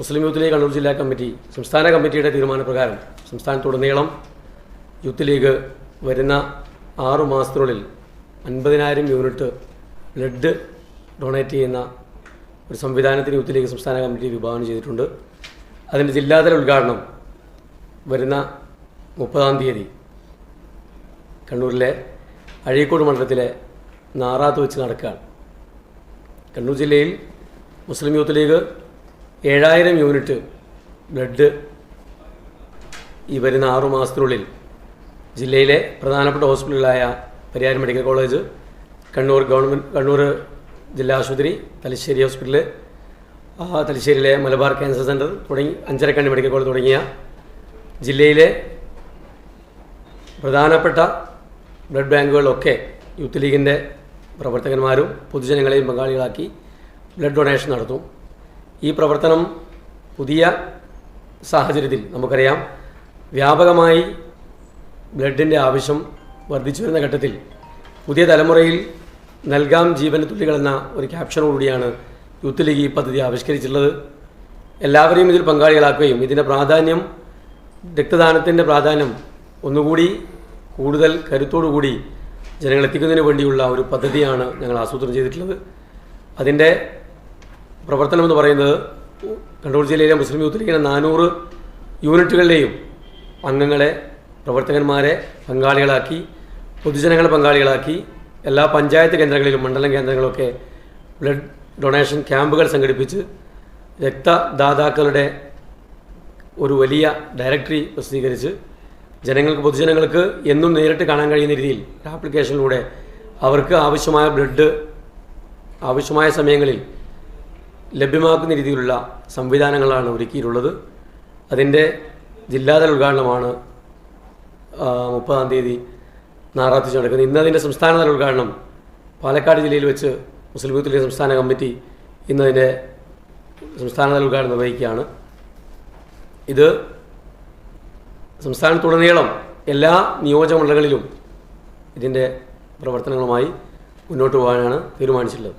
മുസ്ലിം Youth league Kannur ജില്ലാ committee സംസ്ഥാന കമ്മിറ്റിയുടെ തീരുമാനപ്രകാരം സംസ്ഥാനത്തുടനീളം യൂത്ത് ലീഗ് വരുന്ന ആറു മാസത്തിനുള്ളിൽ അൻപതിനായിരം യൂണിറ്റ് ബ്ലഡ് ഡൊണേറ്റ് ചെയ്യുന്ന ഒരു സംവിധാനത്തിന് യൂത്ത് ലീഗ് സംസ്ഥാന കമ്മിറ്റി വിഭാവനം ചെയ്തിട്ടുണ്ട്. അതിന്റെ ജില്ലാതല ഉദ്ഘാടനം വരുന്ന മുപ്പതാം തീയതി കണ്ണൂരിലെ അഴീക്കോട് മണ്ഡലത്തിലെ നാറാത്ത് വെച്ച് നടക്കുകയാണ്. കണ്ണൂർ ജില്ലയിൽ മുസ്ലിം യൂത്ത് ലീഗ് ഏഴായിരം യൂണിറ്റ് ബ്ലഡ് ഈ വരുന്ന ആറു മാസത്തിനുള്ളിൽ ജില്ലയിലെ പ്രധാനപ്പെട്ട ഹോസ്പിറ്റലുകളായ Pariyaram medical college Kannur government Kannur ജില്ലാ ആശുപത്രി തലശ്ശേരി ഹോസ്പിറ്റൽ തലശ്ശേരിയിലെ മലബാർ ക്യാൻസർ സെന്റർ തുടങ്ങി അഞ്ചരക്കണ്ണി മെഡിക്കൽ കോളേജ് തുടങ്ങിയ ജില്ലയിലെ പ്രധാനപ്പെട്ട ബ്ലഡ് ബാങ്കുകളിലൊക്കെ യൂത്ത് ലീഗിന്റെ പ്രവർത്തകന്മാരും പൊതുജനങ്ങളെയും പങ്കാളികളാക്കി ബ്ലഡ് ഡൊണേഷൻ നടത്തും. ഈ പ്രവർത്തനം പുതിയ സാഹചര്യത്തിൽ നമുക്കറിയാം. വ്യാപകമായി ബ്ലഡിന്റെ ആവശ്യം വർദ്ധിച്ചു വരുന്ന ഘട്ടത്തിൽ പുതിയ തലമുറയിൽ നൽകാം ജീവന തുല്ലികൾ എന്ന ഒരു ക്യാപ്ഷനോടുകൂടിയാണ് യൂത്ത് ലീഗ് ഈ പദ്ധതി ആവിഷ്കരിച്ചിട്ടുള്ളത്. എല്ലാവരെയും ഇതിൽ പങ്കാളികളാക്കുകയും ഇതിന്റെ പ്രാധാന്യം രക്തദാനത്തിന്റെ പ്രാധാന്യം ഒന്നുകൂടി കൂടുതൽ കരുത്തോടുകൂടി ജനങ്ങളെത്തിക്കുന്നതിന് വേണ്ടിയുള്ള ഒരു പദ്ധതിയാണ് ഞങ്ങൾ ആസൂത്രണം ചെയ്തിട്ടുള്ളത്. അതിന്റെ പ്രവർത്തനം എന്ന് പറയുന്നത് കണ്ണൂർ ജില്ലയിലെ മുസ്ലിം യൂത്ത് ലീഗിലെ നാനൂറ് യൂണിറ്റുകളിലെയും അംഗങ്ങളെ പ്രവർത്തകന്മാരെ പങ്കാളികളാക്കി പൊതുജനങ്ങളെ പങ്കാളികളാക്കി എല്ലാ പഞ്ചായത്ത് കേന്ദ്രങ്ങളിലും മണ്ഡലം കേന്ദ്രങ്ങളൊക്കെ ബ്ലഡ് ഡൊണേഷൻ ക്യാമ്പുകൾ സംഘടിപ്പിച്ച് രക്തദാതാക്കളുടെ ഒരു വലിയ ഡയറക്ടറി പ്രസിദ്ധീകരിച്ച് ജനങ്ങൾക്ക് പൊതുജനങ്ങൾക്ക് എന്നും നേരിട്ട് കാണാൻ കഴിയുന്ന രീതിയിൽ ആപ്ലിക്കേഷനിലൂടെ അവർക്ക് ആവശ്യമായ ബ്ലഡ് ആവശ്യമായ സമയങ്ങളിൽ ലഭ്യമാക്കുന്ന രീതിയിലുള്ള സംവിധാനങ്ങളാണ് ഒരുക്കിയിട്ടുള്ളത്. അതിന്റെ ജില്ലാതല ഉദ്ഘാടനമാണ് മുപ്പതാം തീയതി ഞായറാഴ്ച നടക്കുന്നത്. ഇന്ന് അതിന്റെ സംസ്ഥാനതല ഉദ്ഘാടനം പാലക്കാട് ജില്ലയിൽ വെച്ച് മുസ്ലിം യൂത്ത് ലീഗ് സംസ്ഥാന കമ്മിറ്റി ഇന്നതിന്റെ സംസ്ഥാനതല ഉദ്ഘാടനം നിർവഹിക്കുകയാണ്. ഇത് സംസ്ഥാനത്തുടനീളം എല്ലാ നിയോജകമണ്ഡലങ്ങളിലും ഇതിന്റെ പ്രവർത്തനങ്ങളുമായി മുന്നോട്ട് പോകാനാണ് തീരുമാനിച്ചിട്ടുള്ളത്.